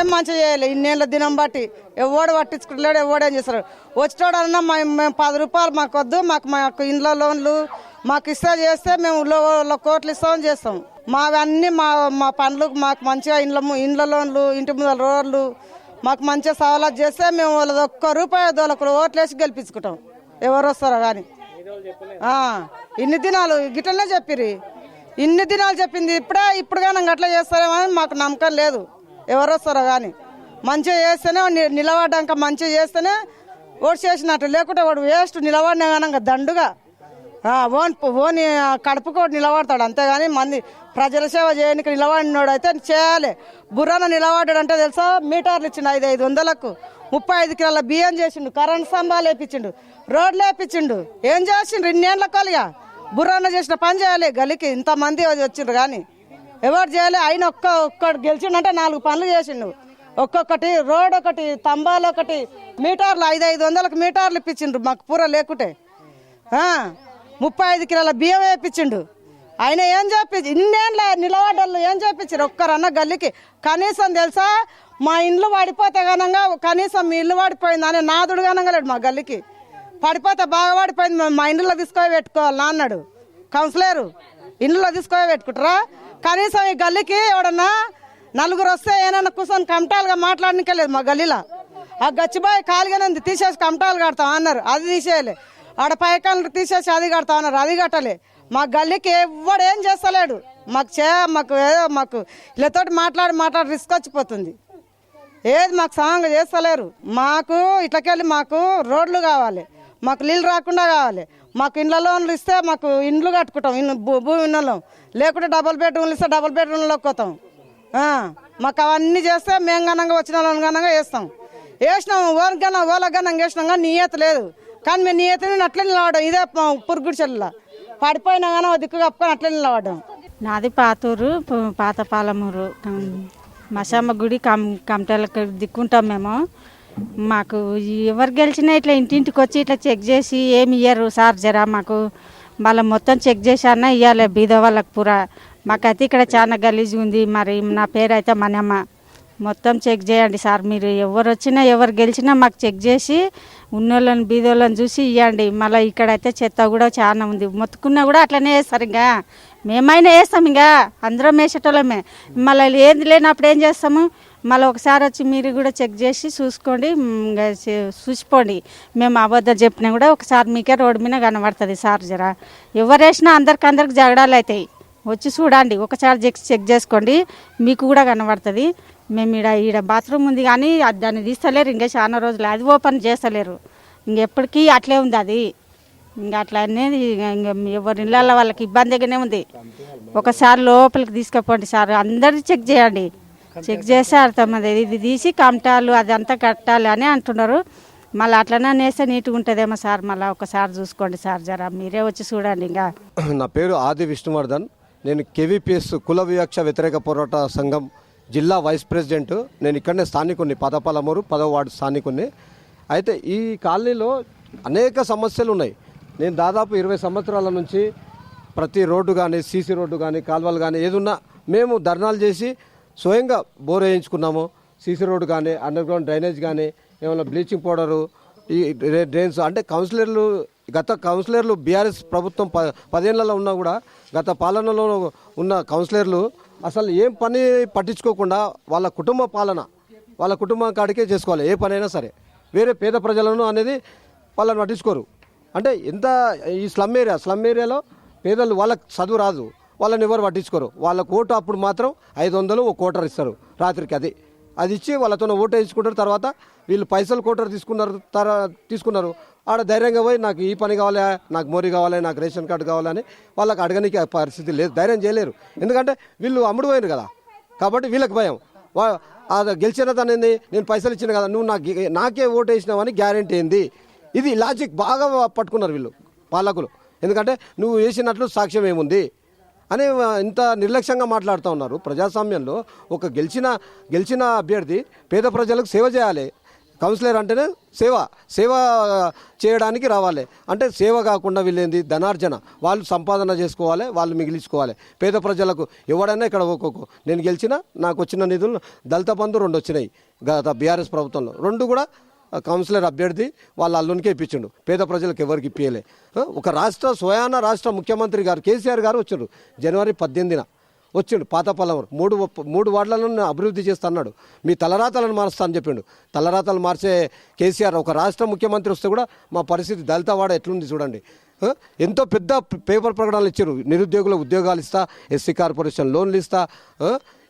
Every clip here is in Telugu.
ఏం మంచిగా చేయాలి? ఇన్నేళ్ళ దినం బట్టి ఎవడు పట్టించుకుంటలేడు ఎవడేం చేస్తారు వచ్చేటోడన్నా మా మేము పది రూపాయలు మాకు వద్దు మాకు మాకు ఇంట్లో లోన్లు మాకు ఇస్తే చేస్తే మేము కోట్లు ఇస్తామని చేస్తాం. మావన్నీ మా మా పనులు మాకు మంచిగా ఇండ్ల ము- ఇండ్ల లోన్లు ఇంటి ముందర రోడ్లు మాకు మంచిగా సవలత్ చేస్తే మేము వాళ్ళది ఒక్క రూపాయి దోలకు ఓట్లేసి గెలిపించుకుంటాం. ఎవరు వస్తారో కానీ. ఇన్ని దినాలు గిట్లనే చెప్పిరి ఇన్ని దినాలు చెప్పింది ఇప్పుడే ఇప్పుడు కానీ అట్లా చేస్తారేమో అని మాకు నమ్మకం లేదు. ఎవరు వస్తారో కానీ మంచిగా చేస్తేనే నిలబడ్డాక మంచిగా చేస్తేనే ఓటు చేసినట్టు. లేకుంటే వాడు వేస్ట్ నిలబడినా కానీ దండుగా. ఓన్ ఓని కడుపుకు నిలబడతాడు. అంతేగాని మంది ప్రజల సేవ చేయడానికి నిలబడినోడు అయితే చేయాలి. బుర్రాన నిలబడ్డాడు అంటే తెలుసా? మీటర్లు ఇచ్చిండు ఐదు ఐదు వందలకు. ముప్పై ఐదు కిలోల బియ్యం చేసిండు. కరెంట్ స్తంభాలు వేపించిండు. రోడ్లు వేపించిండు. ఏం చేసిండు ఇన్నేళ్ళ కొలిగా. బుర్రాన చేసిన పని చేయాలి గలికి ఇంతమంది వచ్చిండ్రు కానీ. ఎవరు చేయాలి? ఆయన ఒక్క ఒక్కడు గెలిచిండంటే నాలుగు పనులు చేసిండు. ఒక్కొక్కటి రోడ్ ఒకటి స్తంభాలు ఒకటి మీటర్లు ఐదు ఐదు వందలకు మీటర్లు ఇప్పించిండ్రు మాకు పూర లేకుంటే. ముప్పై ఐదు కిలోల బియ్యం వేయించిండు ఆయన ఏం చేపించి ఇన్నేళ్ళ నిలబడ్డలు ఏం చెప్పించారు ఒక్కరన్న గల్లికి. కనీసం తెలుసా? మా ఇండ్లు పడిపోతే గనంగా కనీసం మీ ఇల్లు పడిపోయింది అని నాదుడు గనంగా లేడు మా గల్లికి. పడిపోతే బాగా పడిపోయింది మా ఇండ్లో తీసుకొని పెట్టుకోవాలి అన్నాడు. కౌన్సిలరు. ఇండ్లో తీసుకొని పెట్టుకుంటారా? కనీసం ఈ గల్లీకి ఎవడన్నా నలుగురు వస్తే ఏమైనా కూర్చొని కమటాలుగా మాట్లాడడానికి లేదు మా గల్లీలో. ఆ గచ్చిబాయి ఖాళీగానే ఉంది తీసేసి కమటాలు కడతాం అన్నారు. అది తీసేయలే. ఆడ పైకాలను తీసేసి అది కడతాం అన్నారు. అది కట్టలే. మా గల్లీకి ఎవ్వడు ఏం చేస్తలేడు. మాకు చే మాకు ఏదో మాకు వీళ్ళతోటి మాట్లాడి మాట్లాడి రిస్క్ వచ్చిపోతుంది. ఏది మాకు సాంగ్ చేస్తలేరు. మాకు ఇట్లకెళ్ళి మాకు రోడ్లు కావాలి. మాకు నీళ్ళు రాకుండా కావాలి. మాకు ఇండ్ల లోన్లు ఇస్తే మాకు ఇండ్లు కట్టుకుంటాం ఇన్ భూ- భూమి ఉన్నలో లేకుంటే డబుల్ బెడ్రూమ్లు ఇస్తే డబుల్ బెడ్రూమ్లోకి పోతాం మాకు అవన్నీ చేస్తే మేము గనంగా వచ్చిన వాళ్ళని గనంగా వేస్తాం వేసినాం ఓన్ గనం ఓల వేసినాం కానీ నీయత లేదు. కానీ మేము నీయత అట్లే నిలవడం ఇదే పురుగుడు చెల్ల పడిపోయినా కానీ దిక్కు కప్పుకొని అట్లే నిలవడం నాది పాతూరు ప- పాత పాలమూరు. మసమ్మ గుడి కం కమటలకు దిక్కుంటాం మేము. మాకు ఎవరు గెలిచినా ఇట్లా ఇంటింటికి వచ్చి ఇట్లా చెక్ చేసి ఏమి ఇయ్యరు సార్ జరా మాకు మళ్ళీ మొత్తం చెక్ చేసి అన్న ఇవ్వాలి బీద వాళ్ళకి పూరా. మాకైతే ఇక్కడ చాలా గలీజ్ ఉంది. మరి నా పేరు అయితే మనమ్మ. మొత్తం చెక్ చేయండి సార్. మీరు ఎవరు వచ్చినా ఎవరు గెలిచినా మాకు చెక్ చేసి ఉన్నోళ్ళని బీదోళ్ళని చూసి ఇవ్వండి మళ్ళీ ఇక్కడైతే చెత్త కూడా చాలా ఉంది. మొత్తుకున్నా కూడా అట్లనే వేస్తారు ఇంకా. మేమైనా వేస్తాం ఇంకా. అందరం వేసేటోళ్ళమే. మళ్ళీ ఏంది లేనప్పుడు ఏం చేస్తాము? మళ్ళీ ఒకసారి వచ్చి మీరు కూడా చెక్ చేసి చూసుకోండి ఇంకా చూసిపోండి. మేము అబద్ధం చెప్పినా కూడా ఒకసారి మీకే రోడ్డు మీద కనబడుతుంది సార్ జరా. ఎవరు వేసినా అందరికి అందరికి జగడాలు అవుతాయి. వచ్చి చూడండి ఒకసారి చెక్ చెక్ చేసుకోండి మీకు కూడా కనబడుతుంది. మేము ఈడ ఈడ బాత్రూమ్ ఉంది కానీ దాన్ని తీస్తలేరు ఇంకా చాలా రోజులు అది ఓపెన్ చేస్తలేరు. ఇంకెప్పటికీ అట్లే ఉంది అది. ఇంకా అట్లా అనేది ఇంకా ఎవరి ఇళ్ళల్లో వాళ్ళకి ఇబ్బందిగానే ఉంది. ఒకసారి లోపలికి తీసుకుపోండి సార్ అందరిది చెక్ చేయండి. చెక్ చేస్తే. అర్థమది ఇది తీసి కమటాలు అదంతా కట్టాలి అని అంటున్నారు. మళ్ళీ అట్లనే నేస్తే నీట్గా ఉంటుందేమో సార్ మళ్ళీ ఒకసారి చూసుకోండి సార్ జరా. మీరే వచ్చి చూడండి ఇంకా. నా పేరు ఆది విష్ణువర్ధన్. నేను కేవీపీఎస్ కుల వివక్ష వ్యతిరేక పోరాట సంఘం జిల్లా వైస్ ప్రెసిడెంట్. నేను ఇక్కడనే స్థానికుని పదపలమూరు పదవ వార్డు స్థానికుని అయితే ఈ కాలనీలో అనేక సమస్యలు ఉన్నాయి. నేను దాదాపు ఇరవై సంవత్సరాల నుంచి ప్రతి రోడ్డు కానీ సీసీ రోడ్డు కానీ కాలువలు కానీ ఏదున్నా మేము ధర్నాలు చేసి స్వయంగా బోర్ వేయించుకున్నాము. సీసీ రోడ్డు కానీ అండర్ గ్రౌండ్ డ్రైనేజ్ కానీ ఏమైనా బ్లీచింగ్ పౌడరు ఈ డ్రైన్స్ అంటే కౌన్సిలర్లు గత కౌన్సిలర్లు బీఆర్ఎస్ ప్రభుత్వం ప పదేళ్ళలో ఉన్నా కూడా గత పాలనలో ఉన్న కౌన్సిలర్లు అసలు ఏం పని పట్టించుకోకుండా వాళ్ళ కుటుంబ పాలన వాళ్ళ కుటుంబం కాడికే చేసుకోవాలి. ఏ పనైనా సరే. వేరే పేద ప్రజలను అనేది వాళ్ళని పట్టించుకోరు. అంటే ఎంత ఈ స్లమ్ ఏరియా స్లమ్ ఏరియాలో పేదలు వాళ్ళకి చదువు రాదు. వాళ్ళని ఎవరు పట్టించుకోరు. వాళ్ళ ఓటు అప్పుడు మాత్రం ఐదు వందలు ఒక కోటర్ ఇస్తారు రాత్రికి అది. అది ఇచ్చి వాళ్ళతో ఓటు వేయించుకుంటారు. తర్వాత వీళ్ళు పైసలు కోటర్ తీసుకున్నారు తర తీసుకున్నారు. ఆడ ధైర్యంగా పోయి నాకు ఈ పని కావాలి నాకు మోరీ కావాలి నాకు రేషన్ కార్డు కావాలని వాళ్ళకి అడగనికి పరిస్థితి లేదు. ధైర్యం చేయలేరు. ఎందుకంటే వీళ్ళు అమ్ముడు పోయారు కదా. కాబట్టి వీళ్ళకి భయం. వా అది గెలిచిన దాని నేను పైసలు ఇచ్చిన కదా నువ్వు నాకు నాకే ఓటు వేసినావని గ్యారెంటీ ఏంది? ఇది లాజిక్ బాగా పట్టుకున్నారు వీళ్ళు పాలకులు. ఎందుకంటే నువ్వు వేసినట్లు సాక్ష్యం ఏముంది? అని ఇంత నిర్లక్ష్యంగా మాట్లాడుతూ ఉన్నారు. ప్రజాస్వామ్యంలో ఒక గెలిచిన గెలిచిన అభ్యర్థి పేద ప్రజలకు సేవ చేయాలి. కౌన్సిలర్ అంటేనే సేవ సేవ చేయడానికి రావాలి. అంటే సేవ కాకుండా వీళ్ళేంది? ధనార్జన. వాళ్ళు సంపాదన చేసుకోవాలి వాళ్ళు మిగిలించుకోవాలి. పేద ప్రజలకు ఎవడైనా ఇక్కడ ఒక్కొక్క నేను గెలిచిన నాకు వచ్చిన నిధులు దళిత బంధు రెండు వచ్చినాయి. గత బీఆర్ఎస్ ప్రభుత్వంలో. రెండు కూడా కౌన్సిలర్ అభ్యర్థి వాళ్ళ అల్లునికే ఇప్పించిండు. పేద ప్రజలకు ఎవరికి ఇప్పించలే ఒక రాష్ట్ర స్వయాన రాష్ట్ర ముఖ్యమంత్రి గారు కేసీఆర్ గారు వచ్చారు జనవరి పద్దెనిమిదిన వచ్చిండు పాతపల్లవరం మూడు మూడు వార్డులను అభివృద్ధి చేస్తున్నాడు. మీ తలరాతలను మారుస్తా అని చెప్పిండు. తలరాతలు మార్చే కేసీఆర్ ఒక రాష్ట్ర ముఖ్యమంత్రి వస్తే కూడా మా పరిస్థితి దళిత వాడ ఎట్లుంది చూడండి. ఎంతో పెద్ద పేపర్ ప్రకటనలు ఇచ్చారు. నిరుద్యోగులకు ఉద్యోగాలు ఇస్తా ఎస్సీ కార్పొరేషన్ లోన్లు ఇస్తా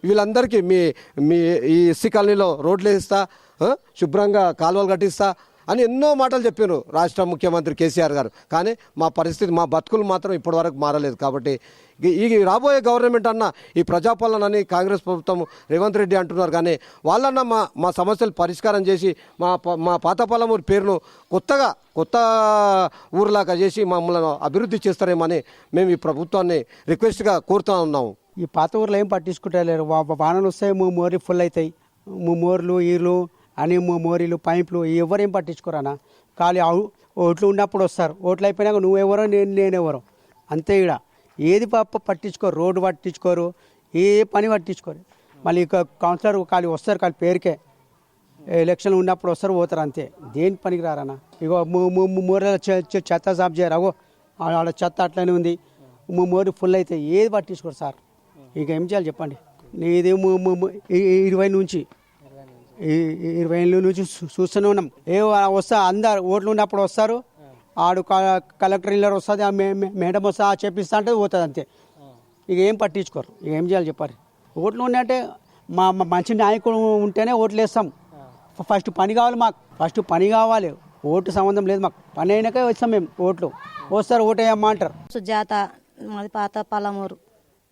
వీళ్ళందరికీ మీ మీ ఈ ఎస్సీ కాలనీలో రోడ్లు వేస్తా శుభ్రంగా కాలువలు కట్టిస్తా అని ఎన్నో మాటలు చెప్పారు రాష్ట్ర ముఖ్యమంత్రి కేసీఆర్ గారు. కానీ మా పరిస్థితి మా బతుకులు మాత్రం ఇప్పటివరకు మారలేదు కాబట్టి. ఈ- రాబోయే గవర్నమెంట్ అన్న ఈ ప్రజాపాలన అని కాంగ్రెస్ ప్రభుత్వం రేవంత్ రెడ్డి అంటున్నారు. కానీ వాళ్ళన్న మా మా సమస్యలు పరిష్కారం చేసి మా మా పాతపాలమూరు పేరును కొత్తగా కొత్త ఊరిలాగా చేసి మమ్మల్ని అభివృద్ధి చేస్తారేమని మేము ఈ ప్రభుత్వాన్ని రిక్వెస్ట్గా కోరుతా ఉన్నాము. ఈ పాత ఊర్లో ఏం పట్టించుకుంటలేరు వానలు వస్తాయి మూ మోరి ఫుల్ అవుతాయి. మూ మోర్లు ఈర్లు అని మూ మోరీలు పైపులు ఎవరేం పట్టించుకోరానా ఖాళీ అవు ఓట్లు ఉన్నప్పుడు వస్తారు. ఓట్లు అయిపోయినాక నువ్వెవరో నేను నేనెవరో. అంతే ఇడ ఏది పాప పట్టించుకోరు? రోడ్డు పట్టించుకోరు. ఏ పని పట్టించుకోరు. మళ్ళీ ఇక కౌన్సిలర్ ఖాళీ వస్తారు ఖాళీ పేరుకే. ఎలక్షన్ ఉన్నప్పుడు వస్తారు పోతారు అంతే. దేని పనికి రారానా ఇగో మూరేళ్ళ చెత్త సాఫ్ చేయరు? అగో వాళ్ళ చెత్త అట్లనే ఉంది. ము- ఫుల్ అయితే ఏది పట్టించుకోరు సార్? ఇక ఏం చేయాలి చెప్పండి? ఇది ఇరవై నుంచి. ఇరవై ఏళ్ళ నుంచి చూస్తూనే ఉన్నాం. ఏ వస్తా అందరు ఓట్లు ఉన్నప్పుడు వస్తారు. ఆడు కలెక్టర్ ఇల్లర్ వస్తుంది ఆ మే- మేడం వస్తా చెప్పిస్తా అంటే పోతుంది అంతే. ఇక ఏం పట్టించుకోరు. ఇక ఏం చేయాలి చెప్పారు ఓట్లు ఉన్నాయంటే మా మా మంచి నాయకుడు ఉంటేనే ఓట్లు వేస్తాం. ఫస్ట్ పని కావాలి మాకు. ఫస్ట్ పని కావాలి. ఓటు సంబంధం లేదు మాకు. పని అయినాకే వస్తాం మేము ఓట్లు. వస్తారు ఓటేయమ్మా అంటారు. సుజాత మాది పాత పాలమూరు.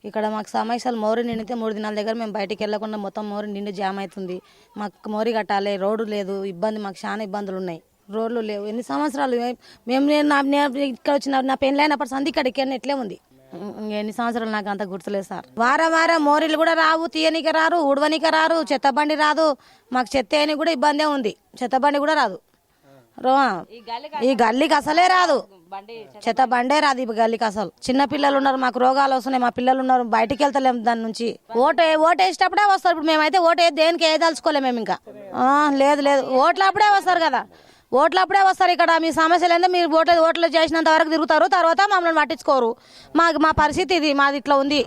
ఇక్కడ మాకు సమస్యలు మోరి నిండితే మూడు దినాల దగ్గర మేము బయటికి వెళ్ళకుండా మొత్తం మోరి నిండి జామ్ అవుతుంది. మాకు మోరి కట్టాలి రోడ్డు లేదు ఇబ్బంది మాకు చాలా ఇబ్బందులు ఉన్నాయి. రోడ్లు లేవు. ఎన్ని సంవత్సరాలు మేము నేను నా ఇక్కడ వచ్చిన నా పెళ్ళి అయినప్పటి సంది ఇక్కడికి ఎట్లే ఉంది? ఎన్ని సంవత్సరాలు నాకు అంత గుర్తులేదు సార్. వారం వారం మోరీలు కూడా రావు తీయనికి రారు ఉడవనికి రారు చెత్త బండి రాదు. మాకు చెత్త కూడా ఇబ్బందే ఉంది. చెత్త బండి కూడా రాదు. ఈ గల్లీకి అసలే రాదు. చెత్త బండే. రాదు ఈ గల్లీకి అసలు. చిన్న పిల్లలు ఉన్నారు మాకు రోగాలు వస్తున్నాయి మా పిల్లలు ఉన్నారు బయటికి వెళ్తలేము దాని నుంచి. ఓటు ఓటు వేసేటప్పుడే వస్తారు. ఇప్పుడు మేమైతే ఓటు దేనికి వేయదలుచుకోలేము మేము ఇంకా. లేదు లేదు. ఓట్లు అప్పుడే వస్తారు కదా. ఓట్లు అప్పుడే వస్తారు ఇక్కడ. మీ సమస్యలు ఏందో మీరు ఓట్లు ఓట్లు చేసినంత వరకు తిరుగుతారు తర్వాత మమ్మల్ని పట్టించుకోరు. మాకు మా పరిస్థితి ఇది మాది ఇట్లా ఉంది.